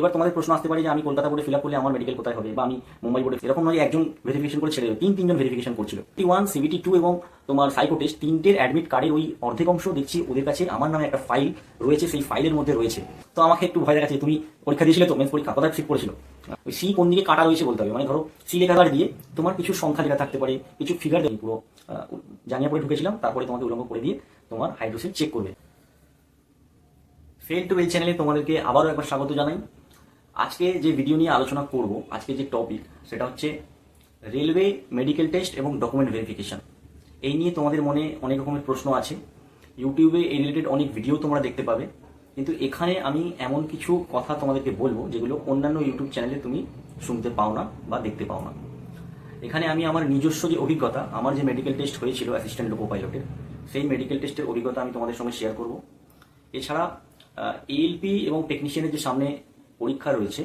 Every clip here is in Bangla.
এবার তোমাদের প্রশ্ন আসতে পারে যে আমি কলকাতা বোর্ডে ফিল আপ করলে আমার মেডিকেল কোথায় হবে বা আমি মুম্বাই বোর্ডে এরকম নয় একজন ভেরিফিকেশন করে ছেড়ে তিন তিনজন ভেরিফিকেশন করছিল। টি ওয়ান সিবিটি টু এবং তোমার সাইকো টেস্ট তিনটের অ্যাডমিট কার্ডের ওই অর্ধেক অংশ দেখছি ওদের কাছে। আমার নামে একটা ফাইল রয়েছে, সেই ফাইলের মধ্যে রয়েছে। তো আমাকে একটু ভয় দেখাচ্ছে তুমি পরীক্ষা দিয়েছিলে তো মেন্স পরীক্ষা কোথায় সিট করেছিল ওই সি কোন দিকে কাটা রয়েছে বলতে হবে। মানে ধরো সি লেখা দিয়ে তোমার কিছু সংখ্যা লেখা থাকতে পারে, কিছু ফিগার দেবে পুরো জানিয়ে পরে ঢুকেছিলাম, তারপরে তোমাকে উল্লঙ্ঘ করে দিয়ে তোমার হাইড্রোসিল চেক করবে। ফেল টু এই চ্যানেলে তোমাদেরকে আবারও একবার স্বাগত জানাই। আজকে যে ভিডিও নিয়ে আলোচনা করব, আজকে যে টপিক সেটা হচ্ছে রেলওয়ে মেডিকেল টেস্ট এবং ডকুমেন্ট ভেরিফিকেশন এই নিয়ে তোমাদের মনে অনেক রকমের প্রশ্ন আছে। ইউটিউবে এই রিলেটেড অনেক ভিডিও তোমরা দেখতে পাবে। কিন্তু এখানে আমি এমন কিছু কথা তোমাদেরকে বলব, যেগুলো অন্যান্য ইউটিউব চ্যানেলে তুমি শুনতে পাও না বা দেখতে পাও না। এখানে আমি আমার নিজস্ব যে অভিজ্ঞতা, আমার যে মেডিকেল টেস্ট হয়েছিল অ্যাসিস্ট্যান্ট লোকো পাইলটের সেই মেডিকেল টেস্টের অভিজ্ঞতা আমি তোমাদের সঙ্গে শেয়ার করব। এছাড়া এএলপি এবং টেকনিশিয়ানের যে সামনে পরীক্ষা রয়েছে,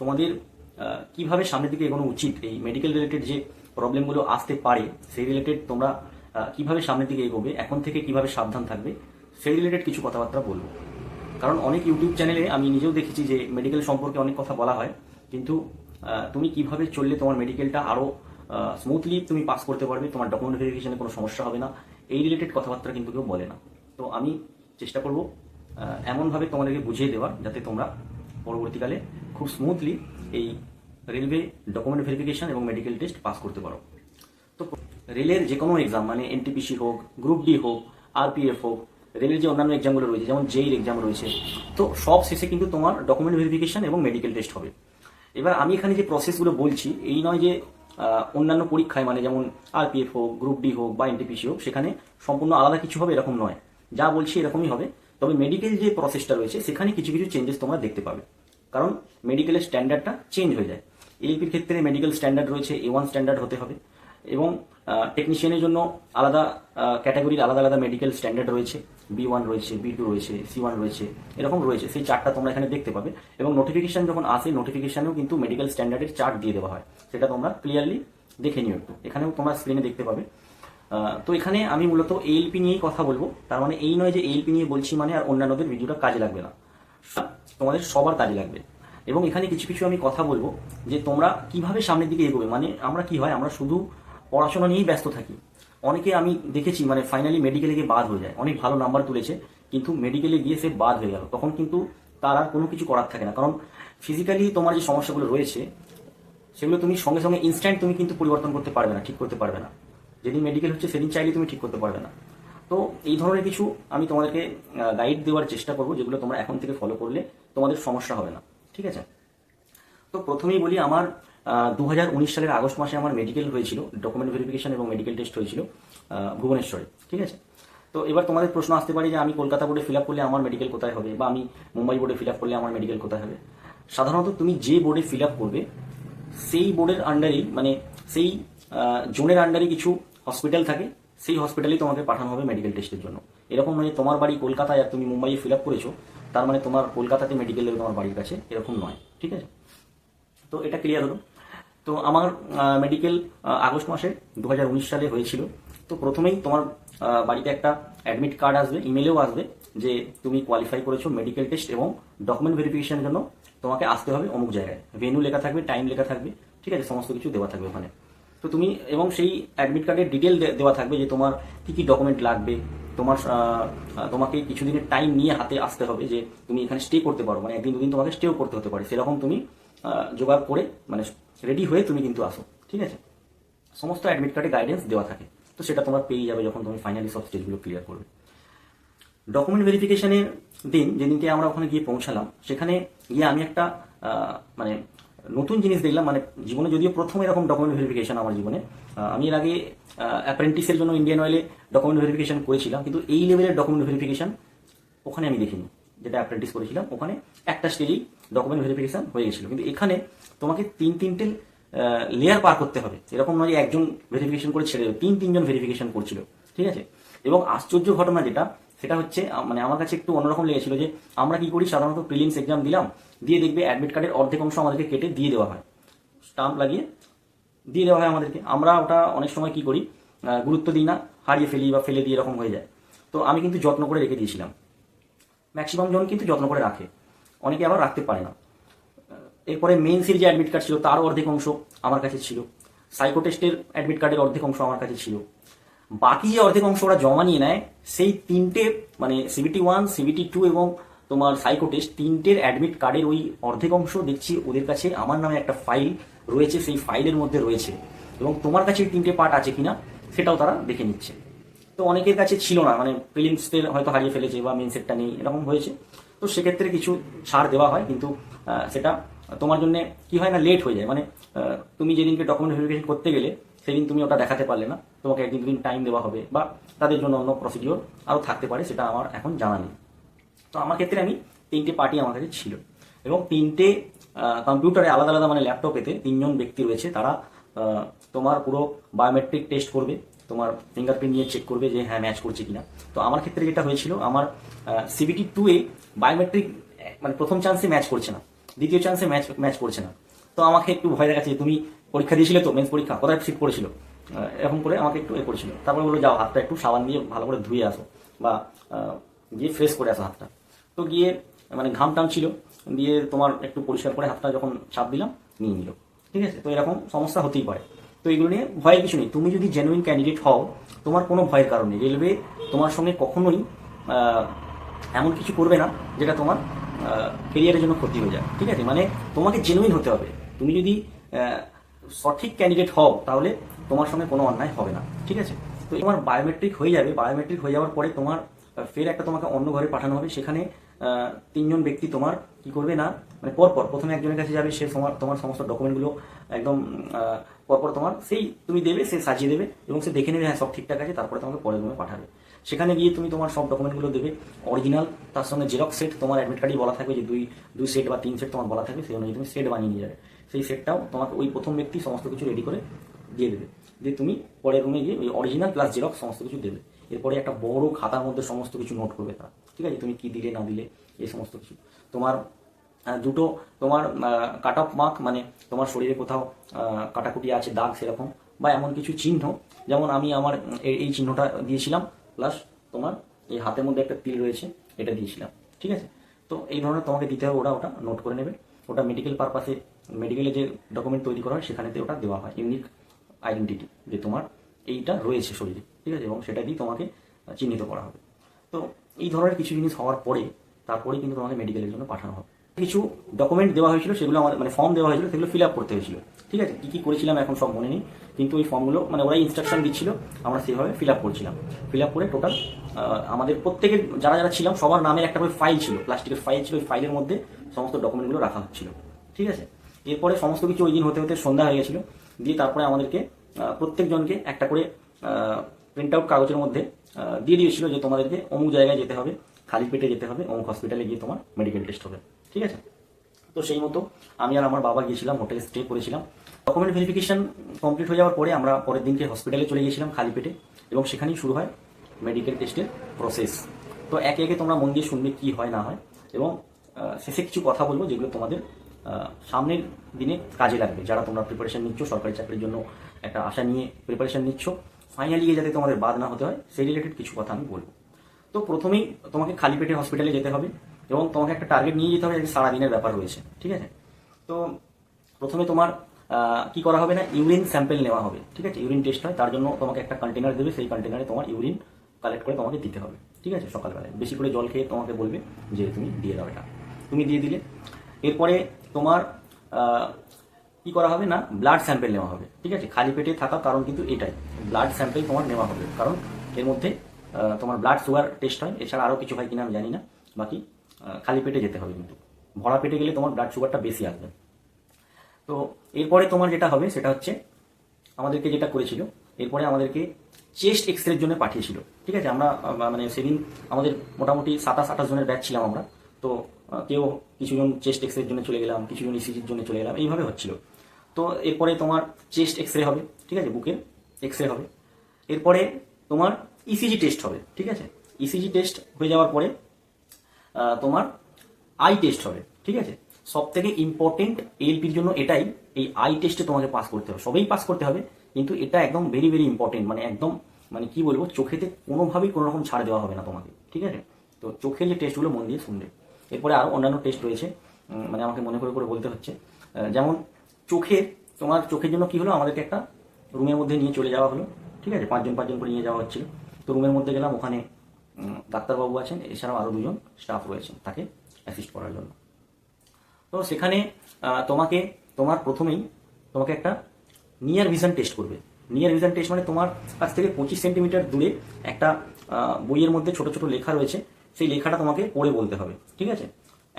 তোমাদের কীভাবে সামনের দিকে এগোনো উচিত? এই মেডিকেল রিলেটেড যে প্রবলেমগুলো আসতে পারে, সেই রিলেটেড তোমরা কীভাবে সামনের দিকে এগোবে, এখন থেকে কীভাবে সাবধান থাকবে, সেই রিলেটেড কিছু কথাবার্তা বলব। কারণ অনেক ইউটিউব চ্যানেলে আমি নিজেও দেখেছি যে মেডিকেল সম্পর্কে অনেক কথা বলা হয়, কিন্তু তুমি কীভাবে চললে তোমার মেডিকেলটা আরও স্মুথলি তুমি পাস করতে পারবে, তোমার ডকুমেন্ট ভেরিফিকেশনে কোনো সমস্যা হবে না, এই রিলেটেড কথাবার্তা কিন্তু কেউ বলে না। তো আমি চেষ্টা করব এমনভাবে তোমাদেরকে বুঝিয়ে দেওয়ার, যাতে তোমরা পরবর্তীকালে খুব স্মুথলি এই রেলওয়ে ডকুমেন্ট ভেরিফিকেশন এবং মেডিকেল টেস্ট পাস করতে পারো। তো রেলের যে কোনো এক্সাম মানে এনটিপিসি হোক গ্রুপ ডি হোক আরপিএফ হোক রেলের যে অন্যান্য এক্সামগুলো রয়েছে, যেমন জেইর এক্সাম রয়েছে, তো সব শেষে কিন্তু তোমার ডকুমেন্ট ভেরিফিকেশন এবং মেডিকেল টেস্ট হবে। এবার আমি এখানে যে প্রসেসগুলো বলছি, এই নয় যে অন্যান্য পরীক্ষায় মানে যেমন আরপিএফ হোক গ্রুপ ডি হোক বা এনটিপিসি হোক, সেখানে সম্পূর্ণ আলাদা কিছু হবে এরকম নয়। যা বলছি এরকমই হবে। তবে মেডিকেল যে প্রসেসটা রয়েছে, সেখানে কিছু কিছু চেঞ্জেস তোমরা দেখতে পাবে। কারণ মেডিকেলের স্ট্যান্ডার্ডটা চেঞ্জ হয়ে যায়। এলপির ক্ষেত্রে মেডিকেল স্ট্যান্ডার্ড রয়েছে এ ওয়ান স্ট্যান্ডার্ড হতে হবে এবং টেকনিশিয়ানের জন্য আলাদা ক্যাটাগরির আলাদা আলাদা মেডিকেল স্ট্যান্ডার্ড রয়েছে। বি ওয়ান রয়েছে বি টু রয়েছে সি ওয়ান রয়েছে, এরকম রয়েছে। সেই চার্টটা তোমরা এখানে দেখতে পাবে এবং নোটিফিকেশন যখন আসে নোটিফিকেশনেও কিন্তু মেডিকেল স্ট্যান্ডার্ডের চার্ট দিয়ে দেওয়া হয়। সেটা তোমরা ক্লিয়ারলি দেখে নিও একটু। এখানেও তোমরা স্ক্রিনে দেখতে পাবে। তো এখানে আমি মূলত এএলপি নিয়েই কথা বলব। তার মানে এই নয় যে এএলপি নিয়ে বলছি মানে আর অন্যান্যদের ভিডিওটা কাজে লাগবে না। তোমাদের সবার কাজে লাগবে। এবং এখানে কিছু কিছু আমি কথা বলব যে তোমরা কীভাবে সামনের দিকে এগোবে। মানে আমরা কি হয়, আমরা শুধু পড়াশোনা নিয়েই ব্যস্ত থাকি। অনেকে আমি দেখেছি মানে ফাইনালি মেডিকেলে গিয়ে বাদ হয়ে যায়। অনেক ভালো নাম্বার তুলেছে, কিন্তু মেডিকেলে গিয়ে সে বাদ হয়ে গেল। তখন কিন্তু তার আর কোনো কিছু করার থাকে না। কারণ ফিজিক্যালি তোমার যে সমস্যাগুলো রয়েছে, সেগুলো তুমি সঙ্গে সঙ্গে ইনস্ট্যান্ট তুমি কিন্তু পরিবর্তন করতে পারবে না, ঠিক করতে পারবে না। যেদিন মেডিকেল হচ্ছে, সেদিন চাইলে তুমি ঠিক করতে পারবে না। তো এই ধরনের কিছু আমি তোমাদেরকে গাইড দেওয়ার চেষ্টা করব, যেগুলো তোমরা এখন থেকে ফলো করলে তোমাদের সমস্যা হবে না। ঠিক আছে? তো প্রথমেই বলি আমার দু হাজার উনিশ সালের আগস্ট মাসে আমার মেডিকেল হয়েছিল ডকুমেন্ট ভেরিফিকেশন এবং মেডিকেল টেস্ট হয়েছিল ভুবনেশ্বরে, ঠিক আছে? তো এবার তোমাদের প্রশ্ন আসতে পারে যে আমি কলকাতা বোর্ডে ফিল করলে আমার মেডিকেল কোথায় হবে বা আমি মুম্বাই বোর্ডে ফিল করলে আমার মেডিকেল কোথায় হবে? সাধারণত তুমি যে বোর্ডে ফিল করবে, সেই বোর্ডের আন্ডারেই মানে সেই জোনের আন্ডারে কিছু হসপিটাল থাকে, সেই হসপিটালেই তোমাকে পাঠানো হবে মেডিকেল টেস্টের জন্য। এরকম নয় যে তোমার বাড়ি কলকাতায় আর তুমি মুম্বাইয়ে ফিল আপ করেছ, তার মানে তোমার কলকাতাতে মেডিকেল তোমার বাড়ির কাছে এরকম নয়, ঠিক আছে? তো এটা ক্লিয়ার হলো। তো আমার মেডিকেল আগস্ট মাসে দু হাজার উনিশ সালে হয়েছিল। তো প্রথমেই তোমার বাড়িতে একটা অ্যাডমিট কার্ড আসবে ইমেলেও আসবে যে তুমি কোয়ালিফাই করেছ মেডিকেল টেস্ট এবং ডকুমেন্ট ভেরিফিকেশনের জন্য তোমাকে আসতে হবে অমুক জায়গায়। ভেনু লেখা থাকবে টাইম লেখা থাকবে, ঠিক আছে? সমস্ত কিছু দেওয়া থাকবে ওখানে। তো তুমি এবং সেই অ্যাডমিট কার্ডের ডিটেল দেওয়া থাকবে যে তোমার কি কি ডকুমেন্ট লাগবে তোমার তোমাকে কিছুদিনের টাইম নিয়ে হাতে আসতে হবে যে তুমি এখানে স্টে করতে পারো। মানে একদিন দুদিন তোমাকে স্টেও করতে হতে পারে। সেরকম তুমি জোগাড় করে মানে রেডি হয়ে তুমি কিন্তু আসো। ঠিক আছে? সমস্ত অ্যাডমিট কার্ডে গাইডেন্স দেওয়া থাকে। তো সেটা তোমার পেয়ে যাবে যখন তুমি ফাইনালি সব স্টেজগুলো ক্লিয়ার করবে। ডকুমেন্ট ভেরিফিকেশনের দিন, যেদিনকে আমরা ওখানে গিয়ে পৌঁছালাম, সেখানে গিয়ে আমি একটা মানে নতুন জিনিস দেখলাম মানে জীবনে যদিও প্রথম এরকম ডকুমেন্ট ভেরিফিকেশন আমার জীবনে আমি এর আগে অ্যাপ্রেন্টিসের জন্য ইন্ডিয়ান অয়েলে ডকুমেন্ট ভেরিফিকেশন করেছিলাম, কিন্তু এই লেভেলের ডকুমেন্ট ভেরিফিকেশন ওখানে আমি দেখিনি। যেটা অ্যাপ্রেন্টিস করেছিলাম, ওখানে একটা স্টেজেই ডকুমেন্ট ভেরিফিকেশন হয়ে গেছিল। কিন্তু এখানে তোমাকে তিন, তিনটে লেয়ার পার করতে হবে। এরকম নয় যে একজন ভেরিফিকেশন করে ছেড়ে তিন, তিনজন ভেরিফিকেশন করছিল, ঠিক আছে? এবং আশ্চর্য ঘটনা যেটা সেটা হচ্ছে মানে আমার কাছে একটু অন্যরকম লেগেছিল যে, আমরা কি করি? সাধারণত প্রিলিমস এক্সাম দিলাম, দিয়ে দেখবে অ্যাডমিট কার্ডের অর্ধেক অংশ আমাদেরকে কেটে দিয়ে দেওয়া হয়। স্টাম্প লাগিয়ে দিয়ে দেওয়া হয় আমাদেরকে। আমরা ওটা অনেক সময় কি করি? গুরুত্ব দিই না, হারিয়ে ফেলি বা ফেলে দিয়ে এরকম হয়ে যায়। তো আমি কিন্তু যত্ন করে রেখে দিয়েছিলাম। ম্যাক্সিমাম জন কিন্তু যত্ন করে রাখে। অনেকে আবার রাখতে পারে না। এরপরে মেন্সের যে অ্যাডমিট কার্ড ছিল তারও অর্ধেক অংশ আমার কাছে ছিল। সাইকো টেস্টের অ্যাডমিট কার্ডের অর্ধেক অংশ আমার কাছে ছিল। বাকি যে অর্ধেক অংশ ওরা জমা নিয়ে নেয়, সেই তিনটে মানে সিবিটি ওয়ান সিবিটি টু এবং তোমার সাইকো টেস্ট তিনটের অ্যাডমিট কার্ডের ওই অর্ধেক অংশ দেখছি ওদের কাছে। আমার নামে একটা ফাইল রয়েছে, সেই ফাইলের মধ্যে রয়েছে। এবং তোমার কাছে তিনটে পার্ট আছে কিনা, সেটাও তারা দেখে নিচ্ছে। তো অনেকের কাছে ছিল না মানে প্রিলিমসের হয়তো হারিয়ে ফেলেছে বা মেন সেটটা নেই, এরকম হয়েছে। তো সেক্ষেত্রে কিছু ছাড় দেওয়া হয়, কিন্তু সেটা তোমার জন্য কি হয় না লেট হয়ে যায়। মানে তুমি যেদিনকে ডকুমেন্ট ভেরিফিকেশন করতে গেলে সেদিন তুমি ওটা দেখাতে পারলে না। তোমাকে একদিন দুদিন টাইম দেওয়া হবে বা তাদের জন্য অন্য প্রসিডিওর আরও থাকতে পারে, সেটা আমার এখন জানা নেই। তো আমার ক্ষেত্রে আমি তিনটে পার্টি আমার কাছে ছিল এবং তিনটে কম্পিউটারে আলাদা আলাদা মানে ল্যাপটপেতে তিনজন ব্যক্তি রয়েছে। তারা তোমার পুরো বায়োমেট্রিক টেস্ট করবে, তোমার ফিঙ্গারপ্রিন্ট নিয়ে চেক করবে যে হ্যাঁ ম্যাচ করছে কিনা। তো আমার ক্ষেত্রে যেটা হয়েছিল, আমার সিবিটি টু এ বায়োমেট্রিক মানে প্রথম চান্সে ম্যাচ করছে না, দ্বিতীয় চান্সে ম্যাচ ম্যাচ করছে না। তো আমাকে একটু ভয় দেখাচ্ছে তুমি পরীক্ষা দিয়েছিলে তো মেন্স পরীক্ষা, কোথায় সিট পড়েছিল? এরকম করে আমাকে একটু এ করেছিল। তারপরে বলল, যাও, হাতটা একটু সাবান দিয়ে ভালো করে ধুয়ে আসো বা গিয়ে ফ্রেশ করে আসো হাতটা। তো গিয়ে মানে ঘাম টাম ছিল, দিয়ে তোমার একটু পরিষ্কার করে হাতটা যখন চাপ দিলাম, নিয়ে নিল। ঠিক আছে? তো এরকম সমস্যা হতেই পারে। তো এগুলো নিয়ে ভয়ের কিছু নেই। তুমি যদি জেনুইন ক্যান্ডিডেট হও, তোমার কোনো ভয়ের কারণ রেলওয়ে তোমার সঙ্গে কখনোই এমন কিছু করবে না, যেটা তোমার কেরিয়ারের জন্য ক্ষতি হয়ে যায়। ঠিক আছে? মানে তোমাকে জেনুইন হতে হবে। তুমি যদি সঠিক ক্যান্ডিডেট হও, তাহলে তোমার সঙ্গে কোনো অন্যায় হবে না, ঠিক আছে? তো তোমার বায়োমেট্রিক হয়ে যাবে বায়োমেট্রিক হয়ে যাওয়ার পরে তোমার ফের একটা তোমাকে অন্য ঘরে পাঠানো হবে, সেখানে তিনজন ব্যক্তি তোমার কি করবে না মানে পরপর প্রথমে একজনের কাছে যাবে, সে তোমার তোমার সমস্ত ডকুমেন্টগুলো একদম পরপর তোমার সেই তুমি দেবে, সে সাজিয়ে দেবে, এবং সে দেখে নেবে হ্যাঁ সব ঠিকঠাক আছে, তারপরে তোমাকে পরের রুমে পাঠাবে। সেখানে গিয়ে তুমি তোমার সব ডকুমেন্টগুলো দেবে অরিজিনাল তার সঙ্গে জেরক্স সেট তোমার অ্যাডমিট কার্ডই বলা থাকবে যে দুই দুই সেট বা তিন সেট তোমার বলা থাকবে, সেই অনুযায়ী তুমি সেট বানিয়ে নিয়ে যাবে। সেই সেটটাও তোমাকে ওই প্রথম ব্যক্তি সমস্ত কিছু রেডি করে দিয়ে দেবে। দিয়ে তুমি পরের রুমে গিয়ে ওই অরিজিনাল প্লাস জেরক্স সমস্ত কিছু দেবে। এরপরে একটা বড় খাতার মধ্যে সমস্ত কিছু নোট করবে তারা। ঠিক আছে? তুমি কি দিলে, না দিলে, এই সমস্ত কিছু। তোমার দুটো, তোমার কাট অফ মার্ক মানে তোমার শরীরে কোথাও কাটাকুটি আছে, দাগ সেরকম, বা এমন কিছু চিহ্ন, যেমন আমি আমার এই- চিহ্নটা দিয়েছিলাম প্লাস তোমার এই হাতের মধ্যে একটা তিল রয়েছে, এটা দিয়েছিলাম। ঠিক আছে? তো এই ধরনের তোমাকে দিতে হবে, ওরা ওটা নোট করে নেবে। ওটা মেডিকেল পারপাসে মেডিকেলে যে ডকুমেন্ট তৈরি করা হয়, সেখানেতে ওটা দেওয়া হয় ইউনিক আইডেন্টিটি যে তোমার এইটা রয়েছে শরীরে, ঠিক আছে? এবং সেটা দিয়ে তোমাকে চিহ্নিত করা হবে। তো এই ধরনের কিছু জিনিস হওয়ার পরে, তারপরে কিন্তু তোমাকে মেডিকেলের জন্য পাঠানো হবে। কিছু ডকুমেন্ট দেওয়া হয়েছিল, সেগুলো আমাদের মানে ফর্ম দেওয়া হয়েছিল, সেগুলো ফিল আপ করতে হয়েছিল। ঠিক আছে? কি কি করেছিলাম এখন সব মনে নেই। কিন্তু ওই ফর্মগুলো মানে ওরাই ইনস্ট্রাকশন দিচ্ছিল, আমরা সেভাবে ফিল আপ করছিলাম। ফিল আপ করে টোটাল আমাদের প্রত্যেকের, যারা যারা ছিলাম, সবার নামের একটা করে ফাইল ছিল প্লাস্টিকের ফাইল ছিল, ওই ফাইলের মধ্যে সমস্ত ডকুমেন্টগুলো রাখা হচ্ছিল। ঠিক আছে? এরপরে সমস্ত কিছু ওই দিন হতে হতে সন্ধ্যা হয়ে গেছিল। দিয়ে তারপরে আমাদেরকে প্রত্যেকজনকে একটা করে প্রিন্ট আউট কাগজের মধ্যে দিয়ে দিয়েছিল যে তোমাদেরকে অমুক জায়গায় যেতে হবে, খালি পেটে যেতে হবে, অমুক হসপিটালে গিয়ে তোমার মেডিকেল টেস্ট হবে। ঠিক আছে? তো সেই মতো আমি আর আমার বাবা গিয়েছিলাম হোটেলে স্টে করেছিলাম। ডকুমেন্ট ভেরিফিকেশন কমপ্লিট হয়ে যাওয়ার পরে আমরা পরের দিনকে হসপিটালে চলে গিয়েছিলাম, খালি পেটে। এবং সেখানেই শুরু হয় মেডিকেল টেস্টের প্রসেস তো একে একে তোমরা মন দিয়ে শুনবে কী হয় না হয়। এবং শেষে কিছু কথা বলব যেগুলো তোমাদের সামনের দিনে কাজে লাগবে। যারা তোমরা প্রিপারেশন নিচ্ছ, সরকারি চাকরির জন্য একটা আশা নিয়ে প্রিপারেশন নিচ্ছ ফাইনালি গিয়ে যাতে তোমাদের বাদ না হতে হয়, সেই রিলেটেড কিছু কথা আমি বলব। তো প্রথমেই তোমাকে খালি পেটে হসপিটালে যেতে হবে। এবং তোমাকে একটা টার্গেট নিয়ে যেতে হবে যে সারাদিনের ব্যাপার রয়েছে, ঠিক আছে? তো প্রথমে তোমার কি করা হবে না? ইউরিন স্যাম্পেল নেওয়া হবে, ঠিক আছে? ইউরিন টেস্ট হয়, তার জন্য তোমাকে একটা কন্টেনার দেবে, সেই কন্টেনারে তোমার ইউরিন কালেক্ট করে তোমাকে দিতে হবে, ঠিক আছে? সকালবেলায়। বেশি করে জল খেয়ে তোমাকে বলবে যে তুমি দিয়ে দাও এটা। তুমি দিয়ে দিলে, এরপরে তোমার কি করা হবে না? ব্লাড স্যাম্পেল নেওয়া হবে, ঠিক আছে? খালি পেটে থাকার কারণ কিন্তু এটাই। ব্লাড স্যাম্পেল তোমার নেওয়া হবে, কারণ এর মধ্যে তোমার ব্লাড সুগার টেস্ট হয়। এছাড়া আরও কিছু হয় কিনা আমি জানি না। বাকি খালি পেটে যেতে হবে কিন্তু। ভরা পেটে গেলে তোমার ব্লাড সুগারটা বেশি আসবে। তো এরপরে তোমার যেটা হবে, সেটা হচ্ছে আমাদেরকে যেটা করেছিল, এরপরে আমাদেরকে চেস্ট এক্স রের জন্য পাঠিয়েছিল। ঠিক আছে? আমরা মানে সেদিন আমাদের মোটামুটি সাতাশ, আঠাশ জনের ব্যাচ ছিলাম আমরা। তো কেউ কিছুজন চেস্ট এক্স রের জন্য চলে গেলাম, কিছুজন ইসিজির জন্য চলে গেলাম। এইভাবে হচ্ছিল। তো এরপরে তোমার চেস্ট এক্স রে হবে, ঠিক আছে? বুকের এক্স রে হবে। এরপরে তোমার ইসিজি টেস্ট হবে, ঠিক আছে? ইসিজি টেস্ট হয়ে যাওয়ার পরে তোমার আই টেস্ট হবে, ঠিক আছে? সব থেকে ইম্পর্টেন্ট এলপির জন্য এটাই, এই আই টেস্টে তোমাকে পাস করতে হবে। সবেই পাস করতে হবে, কিন্তু এটা একদম ভেরি ভেরি ইম্পর্টেন্ট মানে একদম মানে কি বলব, চোখেতে কোনোভাবেই কোনো রকম ছাড় দেওয়া হবে না তোমাকে, ঠিক আছে? তো চোখের যে টেস্টগুলো মন দিয়ে শুনবে। এরপরে আরও অন্যান্য টেস্ট রয়েছে মানে আমাকে মনে করে করে বলতে হচ্ছে যেমন চোখের, তোমার চোখের জন্য কি হলো? আমাদেরকে একটা রুমের মধ্যে নিয়ে চলে যাওয়া হলো, ঠিক আছে? পাঁচজন পাঁচজন করে নিয়ে যাওয়া হচ্ছিল। তো রুমের মধ্যে গেলাম, ওখানে ডাক্তারবাবু আছেন, এছাড়াও আরও দুজন স্টাফ রয়েছেন তাকে অ্যাসিস্ট করার জন্য। তো সেখানে তোমাকে, তোমার প্রথমেই তোমাকে একটা নিয়ার ভিশন টেস্ট করবে। নিয়ার ভিশন টেস্ট মানে তোমার কাছ থেকে পঁচিশ সেন্টিমিটার দূরে একটা বইয়ের মধ্যে ছোট ছোট লেখা রয়েছে, সেই লেখাটা তোমাকে পড়ে বলতে হবে, ঠিক আছে?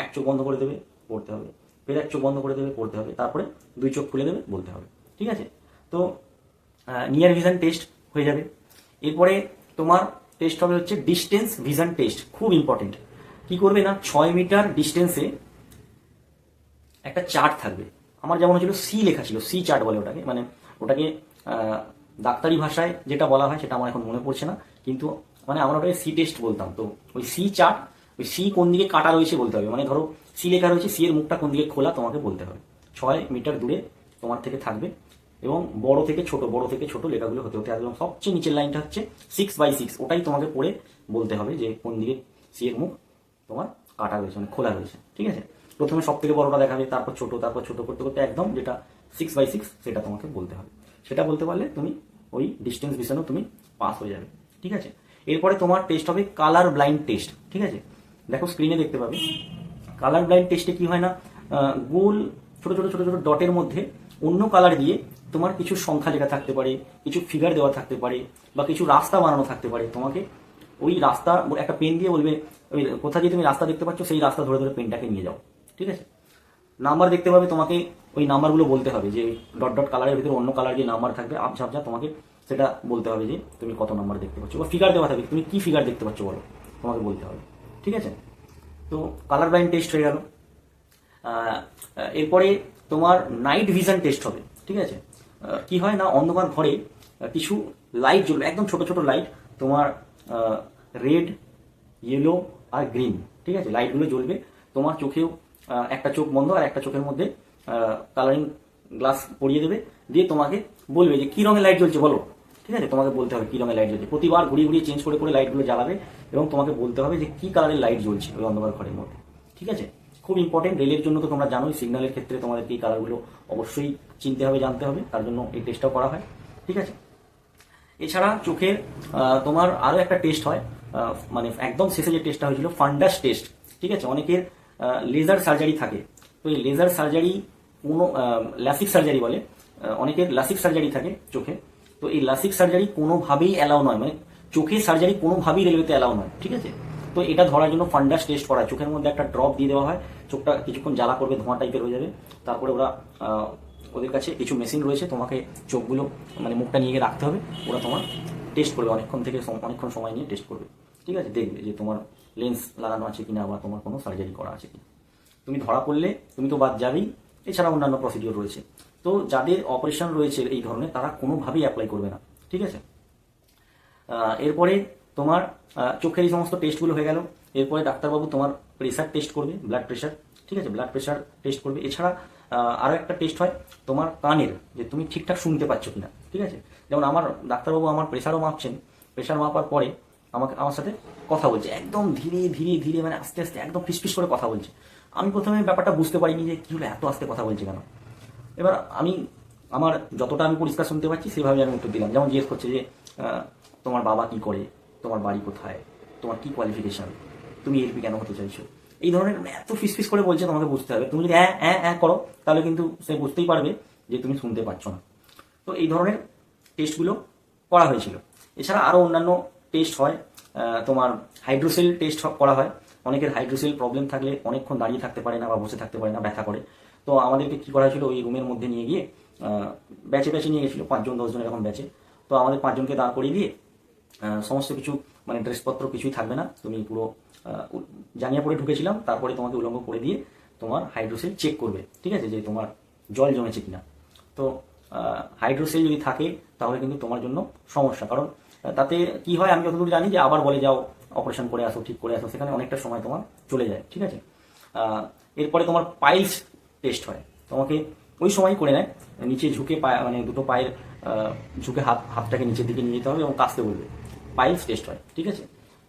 এক চোখ বন্ধ করে দেবে, পড়তে হবে। ফের এক চোখ বন্ধ করে দেবে, পড়তে হবে। তারপরে দুই চোখ খুলে দেবে, বলতে হবে, ঠিক আছে? তো নিয়ার ভিশন টেস্ট হয়ে যাবে। এরপরে তোমার টেস্ট হবে হচ্ছে ডিস্টেন্স ভিশন টেস্ট খুব ইম্পর্টেন্ট কি করবে না? ছয় মিটার ডিস্টেন্সে একটা চার্ট থাকবে। আমার যেমন হচ্ছিল সি লেখা ছিল সি চার্ট বলে ওটাকে। মানে ওটাকে ডাক্তারি ভাষায় যেটা বলা হয় সেটা আমার এখন মনে পড়ছে না। কিন্তু মানে আমরা ওটাকে সি টেস্ট বলতাম। তো ওই সি চার্ট ওই সি কোন দিকে কাটা রয়েছে বলতে হবে। মানে ধরো সি লেখা রয়েছে সি এর মুখটা কোন দিকে খোলা তোমাকে বলতে হবে। ছয় মিটার দূরে তোমার থেকে থাকবে। এবং বড় থেকে ছোট, বড় থেকে ছোট লেখাগুলো হতে হতে একদম সবচেয়ে নিচের লাইনটা হচ্ছে সিক্স বাই সিক্স ওটাই তোমাকে পড়ে বলতে হবে যে কোন দিকে সি এর মুখ তোমার কাটা রয়েছে মানে খোলা রয়েছে। ঠিক আছে? প্রথমে সব থেকে বড়টা দেখাবে, তারপর ছোট তারপর ছোট করতে করতে একদম যেটা সিক্স বাই সিক্স সেটা তোমাকে বলতে হবে। সেটা বলতে পারলে তুমি ওই ডিস্টেন্স ভিশনও তুমি পাস হয়ে যাবে। ঠিক আছে? এরপরে তোমার টেস্ট হবে কালার ব্লাইন্ড টেস্ট ঠিক আছে? দেখো স্ক্রিনে দেখতে পাবে। কালার ব্লাইন্ড টেস্টে কি হয় না গোল ছোট ছোট ছোট ছোট ডটের মধ্যে অন্য কালার দিয়ে তোমার কিছু সংখ্যা লেখা থাকতে পারে, কিছু ফিগার দেওয়া থাকতে পারে, বা কিছু রাস্তা বানানো থাকতে পারে তোমাকে, ওই রাস্তা একটা পেন দিয়ে বলবে, ওই কোথা দিয়ে তুমি রাস্তা দেখতে পাচ্ছ, সেই রাস্তা ধরে ধরে পেনটাকে নিয়ে যাও, ঠিক আছে? নাম্বার দেখতে পাবে তোমাকে, ওই নাম্বারগুলো বলতে হবে যে ডট ডট কালারের ভিতরে অন্য কালার যে নাম্বার থাকবে আবঝা আবঝা তোমাকে সেটা বলতে হবে যে, তুমি কত নাম্বার দেখতে পাচ্ছ, বা ফিগার দেওয়া থাকবে, তুমি কি ফিগার দেখতে পাচ্ছ বলো, তোমাকে বলতে হবে, ঠিক আছে? তো কালার ব্লাইন্ড টেস্ট হয়ে গেল। এরপরে তোমার নাইট ভিশন টেস্ট হবে, ঠিক আছে? কি হয় না, অন্ধকার ঘরে কিছু লাইট জ্বলবে, একদম ছোট ছোট লাইট তোমার রেড ইয়েলো আর গ্রিন ঠিক আছে? লাইটগুলো জ্বলবে, তোমার চোখেও একটা চোখ বন্ধ আর একটা চোখের মধ্যে কালারিং গ্লাস পরিয়ে দেবে, দিয়ে তোমাকে বলবে যে, কি রঙের লাইট জ্বলছে বলো? ঠিক আছে? তোমাকে বলতে হবে কি রঙের লাইট জ্বলছে। প্রতিবার ঘুরিয়ে ঘুরিয়ে চেঞ্জ করে করে লাইটগুলো জ্বালাবে এবং তোমাকে বলতে হবে যে, কি কালারের লাইট জ্বলছে ওই অন্ধকার ঘরের মধ্যে? ঠিক আছে? খুব ইম্পর্টেন্ট রেলের জন্য তো তোমরা জানোই সিগন্যালের ক্ষেত্রে তোমাদেরকে এই কালারগুলো অবশ্যই চিনতে হবে, জানতে হবে, তার জন্য এই টেস্টটাও করা হয়, ঠিক আছে? এছাড়া চোখের তোমার আরও একটা টেস্ট হয় মানে একদম শেষে যে টেস্টটা হয়েছিল ফান্ডাস টেস্ট ঠিক আছে? অনেকের লেজার সার্জারি থাকে। তো এই লেজার সার্জারি কোনো ল্যাসিক সার্জারি বলে অনেকের লাসিক সার্জারি থাকে চোখে। তো এই লাসিক সার্জারি কোনোভাবেই অ্যালাউ নয় মানে চোখের সার্জারি কোনোভাবেই রেলওয়েতে অ্যালাউ নয়, ঠিক আছে? তো এটা ধরার জন্য ফান্ডাস টেস্ট করা চোখের মধ্যে একটা ড্রপ দিয়ে দেওয়া হয়, চোখটা কিছুক্ষণ জ্বালা করবে, ধোঁয়া টাইপের হয়ে যাবে। তারপরে ওরা ওদের কাছে কিছু মেশিন রয়েছে, তোমাকে চোখগুলো মানে মুখটা নিয়ে রাখতে হবে। ওরা তোমার টেস্ট করবে, অনেকক্ষণ থেকে অনেকক্ষণ সময় নিয়ে টেস্ট করবে। ঠিক আছে? দেখবে যে তোমার লেন্স লাগানো আছে কিনা বা তোমার কোনো সার্জারি করা আছে কিনা। তুমি ধরা পড়লে, তুমি তো বাদ যাবেই। এছাড়া অন্যান্য প্রসিডিওর রয়েছে। তো যাদের অপারেশন রয়েছে এই ধরনের, তারা কোনোভাবেই অ্যাপ্লাই করবে না। ঠিক আছে? এরপরে তোমার চোখের এই সমস্ত টেস্টগুলো হয়ে গেল। এরপরে ডাক্তারবাবু তোমার প্রেশার টেস্ট করবে ব্লাড প্রেশার ঠিক আছে? ব্লাড প্রেশার টেস্ট করবে। এছাড়া আরও একটা টেস্ট হয়, তোমার কানের, যে তুমি ঠিকঠাক শুনতে পাচ্ছ কিনা, ঠিক আছে? যেমন আমার ডাক্তারবাবু আমার প্রেশারও মাপছেন। প্রেশার মাপার পরে আমাকে, আমার সাথে কথা বলছে। একদম ধীরে ধীরে ধীরে মানে আস্তে আস্তে, একদম ফিসফিস করে কথা বলছে। আমি প্রথমে ব্যাপারটা বুঝতে পারিনি যে কী হলো, এত আস্তে কথা বলছে কেন। এবার আমি, আমার যতটা আমি পরিষ্কার শুনতে পাচ্ছি, সেভাবে আমি উত্তর দিলাম। যেমন জিজ্ঞেস করছে যে তোমার বাবা কি করে? তোমার বাড়ি কোথায়? তোমার কি কোয়ালিফিকেশন তুমি এলপি কেন হতে চাইছো? এই ধরনের এত ফিস ফিস করে বলছে তোমাকে বুঝতে হবে। তুমি যদি হ্যাঁ হ্যাঁ হ্যাঁ করো, তাহলে কিন্তু সে বুঝতেই পারবে যে তুমি শুনতে পাচ্ছ না। তো এই ধরনের টেস্টগুলো করা হয়েছিল। এছাড়া আরও অন্যান্য টেস্ট হয়। তোমার হাইড্রোসেল টেস্ট করা হয়। অনেকের হাইড্রোসেল প্রবলেম থাকলে অনেকক্ষণ দাঁড়িয়ে থাকতে পারে না বা বসে থাকতে পারে না, ব্যথা করে। তো আমাদেরকে কী করা হয়েছিল? ওই রুমের মধ্যে নিয়ে গিয়ে ব্যাচে ব্যাচে নিয়ে গেছিল। পাঁচজন দশজন এরকম ব্যাচে তো আমাদের পাঁচজনকে দাঁড় করিয়ে দিয়ে সমস্ত কিছু মানে ড্রেসপত্র কিছুই থাকবে না। তুমি পুরো জাঙ্গিয়া পরে ঢুকেছিলাম, তারপরে তোমাকে উলঙ্গ করে দিয়ে তোমার হাইড্রোসেল চেক করবে, ঠিক আছে? যে তোমার জল জমেছে কিনা। তো হাইড্রোসেল যদি থাকে, তাহলে কিন্তু তোমার জন্য সমস্যা। কারণ তাতে কি হয়, আমি যতদূর জানি যে আবার বলে যাও অপারেশন করে আসো, ঠিক করে আসো, সেখানে অনেকটা সময় তোমার চলে যায়, ঠিক আছে? এরপরে তোমার পাইলস টেস্ট হয়। তোমাকে ওই সময় করে নেয়। নিচে ঝুঁকে পায়ে মানে দুটো পায়ের ঝুঁকে হাত, হাতটাকে নিচের দিকে নিয়ে যেতে হবে এবং কাশতে বলবে। পাইলস টেস্ট হয়, ঠিক আছে?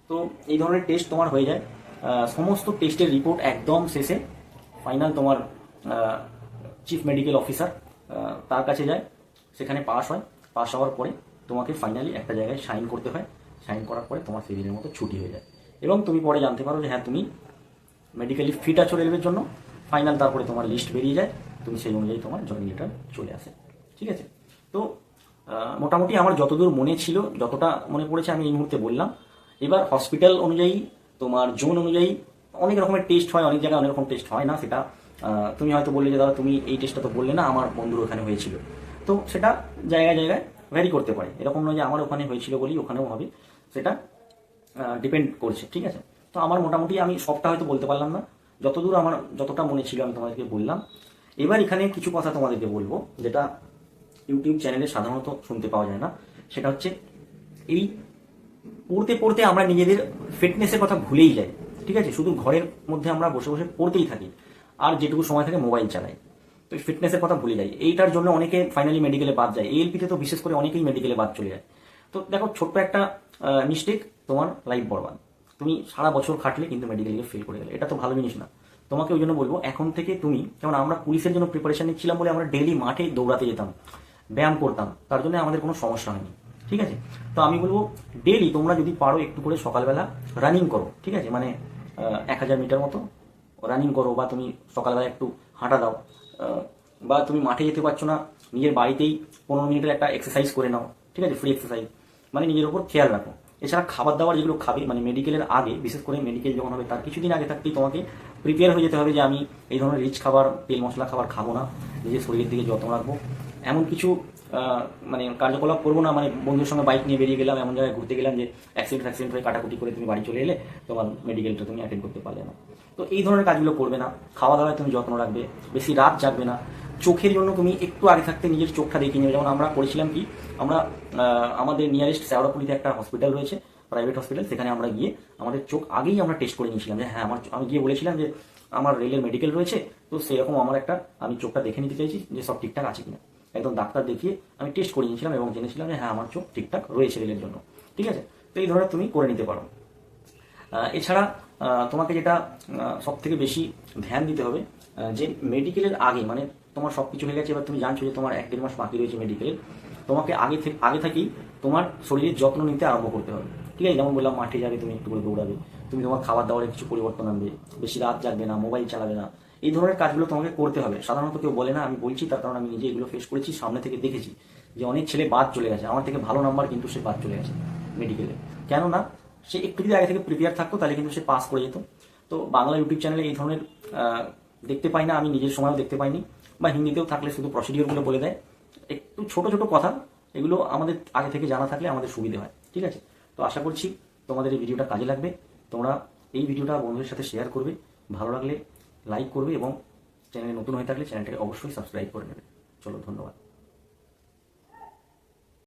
তো এই ধরনের টেস্ট তোমার হয়ে যায়। সমস্ত টেস্টের রিপোর্ট একদম শেষে ফাইনাল তোমার চিফ মেডিকেল অফিসার তার কাছে যায়। সেখানে পাস হয়। পাস হওয়ার পরে তোমাকে ফাইনালি একটা জায়গায় সাইন করতে হয়। সাইন করার পরে তোমার সেদিনের মতো ছুটি হয়ে যায়। এবং তুমি পরে জানতে পারো যে হ্যাঁ তুমি মেডিকেলি ফিট আছো রেলওয়ের জন্য। ফাইনাল তারপরে তোমার লিস্ট বেরিয়ে যায়। তুমি সেই অনুযায়ী তোমার জয়েনিং লেটার চলে আসে। ঠিক আছে? তো মোটামুটি আমার যতদূর মনে ছিল, যতটা মনে পড়েছে আমি এই মুহূর্তে বললাম। এবার হসপিটাল অনুযায়ী, তোমার জোন অনুযায়ী, অনেক রকমের টেস্ট হয়, অনেক জায়গায় অনেক রকম টেস্ট হয় না সেটা তুমি হয়তো বললে যে, দাদা, তুমি এই টেস্টটা তো বললে না, আমার বন্ধুর ওখানে হয়েছিল। তো সেটা জায়গায় জায়গায় ভ্যারি করতে পারে। এরকম নয় যে, আমার ওখানে হয়েছিল বলি ওখানেও হবে। সেটা ডিপেন্ড করছে, ঠিক আছে? তো আমার মোটামুটি আমি সবটা হয়তো বলতে পারলাম না। যতদূর আমার, যতটা মনে ছিল আমি তোমাদেরকে বললাম। এবার এখানে কিছু কথা তোমাদেরকে বলব, যেটা ইউটিউব চ্যানেলে সাধারণত শুনতে পাওয়া যায় না। সেটা হচ্ছে এই পড়তে পড়তে আমরা নিজেদের ফিটনেসের কথা ভুলেই যাই, ঠিক আছে? শুধু ঘরের মধ্যে আমরা বসে বসে পড়তেই থাকি, আর যেটুকু সময় থাকে মোবাইল চালাই। তো ফিটনেসের কথা ভুলে যাই। এইটার জন্য অনেকে ফাইনালি মেডিকেলে বাদ যায়। এএলপিতে তো বিশেষ করে অনেকেই মেডিকেলে বাদ চলে যায়। তো দেখো, ছোট্ট একটা মিস্টেক তোমার লাইফ বরবাদ। তুমি সারা বছর খাটলে কিন্তু মেডিকেলে ফেল করে গেলে। এটা তো ভালো জিনিস না। তোমাকে ওই জন্য বলব, এখন থেকে তুমি, যেমন আমরা পুলিশের জন্য প্রিপারেশন নিচ্ছিলাম বলে আমরা ডেলি মাঠে দৌড়াতে যেতাম। ব্যায়াম করতাম, তার জন্য আমাদের কোনো সমস্যা হয়নি, ঠিক আছে? তো আমি বলব ডেইলি তোমরা যদি পারো একটু করে সকালবেলা রানিং করো, ঠিক আছে? মানে এক হাজার মিটার মতো রানিং করো বা তুমি সকালবেলা একটু হাঁটা দাও বা তুমি মাঠে যেতে পারছ না, নিজের বাড়িতেই পনেরো মিনিটের একটা এক্সারসাইজ করে নাও, ঠিক আছে? ফ্রি এক্সারসাইজ মানে নিজের উপর খেয়াল রাখো। এছাড়া খাবার দাবার যেগুলো খাবে মানে মেডিকেলের আগে, বিশেষ করে মেডিকেল যখন হবে, তার কিছুদিন আগে থাকতেই তোমাকে প্রিপেয়ার হয়ে যেতে হবে যে আমি এই ধরনের রিচ খাবার, তেল মশলা খাবার খাব না, নিজের শরীরের দিকে যত্ন রাখব। এমন কিছু মানে কার্যকলাপ করব না। মানে বন্ধুর সঙ্গে বাইক নিয়ে বেরিয়ে গেলাম, এমন জায়গায় ঘুরতে গেলাম যে অ্যাক্সিডেন্ট অ্যাক্সিডেন্ট হয়ে কাটাকুটি করে তুমি বাড়ি চলে এলে তোমার মেডিকেলটা তুমি অ্যাটেন্ড করতে পারলে না। তো এই ধরনের কাজগুলো করবে না। খাওয়া দাওয়ায় তুমি যত্ন রাখবে, বেশি রাত জাগবে না। চোখের জন্য তুমি একটু আগে থাকতে নিজের চোখটা দেখিয়ে নেবে যেমন আমরা করেছিলাম কি, আমরা আমাদের নিয়ারেস্ট শ্যাওড়াপুলিতে একটা হসপিটাল রয়েছে প্রাইভেট হসপিটাল সেখানে আমরা গিয়ে আমাদের চোখ আগেই আমরা টেস্ট করে নিয়েছিলাম যে হ্যাঁ আমার আমি গিয়ে বলেছিলাম যে আমার রেলের মেডিকেল রয়েছে, তো সেরকম আমার একটা, আমি চোখটা দেখে নিতে চাইছি যে সব ঠিকঠাক আছে কিনা। একদম ডাক্তার দেখিয়ে আমি টেস্ট করে নিয়েছিলাম এবং জেনেছিলাম যে হ্যাঁ আমার চোখ ঠিকঠাক রয়েছে রেলের জন্য। ঠিক আছে? তো এই ধরনের তুমি করে নিতে পারো। এছাড়া তোমাকে যেটা সব থেকে বেশি ধ্যান দিতে হবে যে মেডিকেলের আগে মানে তোমার সব কিছু হয়ে গেছে, এবার তুমি জানছো যে তোমার এক দেড় মাস বাকি রয়েছে মেডিকেলের তোমাকে আগে থেকে আগে থেকেই তোমার শরীরের যত্ন নিতে আরম্ভ করতে হবে। ঠিক আছে? যেমন বললাম, মাঠে যাবে, তুমি একটু করে দৌড়াবে, তুমি তোমার খাবার দাবারে কিছু পরিবর্তন আনবে, বেশি রাত জাগবে না, মোবাইল চালাবে না এই ধরনের কাজগুলো তোমাকে করতে হবে। সাধারণত কেউ বলে না, আমি বলছি, তার কারণ আমি নিজে এগুলো ফেস করেছি, সামনে থেকে দেখেছি যে অনেক ছেলে বাদ চলে গেছে। আমার থেকে ভালো নাম্বার কিন্তু সে বাদ চলে গেছে মেডিকেলে কেননা, সে একটু যদি আগে থেকে প্রিপেয়ার থাকতো, তাহলে কিন্তু সে পাস করে যেত। তো বাংলা ইউটিউব চ্যানেলে এই ধরনের দেখতে পাই না, আমি নিজের সময়ও দেখতে পাইনি। বা হিন্দিতেও থাকলে শুধু প্রসিডিওরগুলো বলে দেয়। একটু ছোট ছোট কথা, এগুলো আমাদের আগে থেকে জানা থাকলে আমাদের সুবিধে হয়। ঠিক আছে? তো আশা করছি তোমাদের এই ভিডিওটা কাজে লাগবে। তোমরা এই ভিডিওটা বন্ধুদের সাথে শেয়ার করবে। ভালো লাগলে লাইক করবে এবং চ্যানেলে নতুন হয়ে থাকলে চ্যানেলটাকে অবশ্যই সাবস্ক্রাইব করে নেবে। চলো ধন্যবাদ।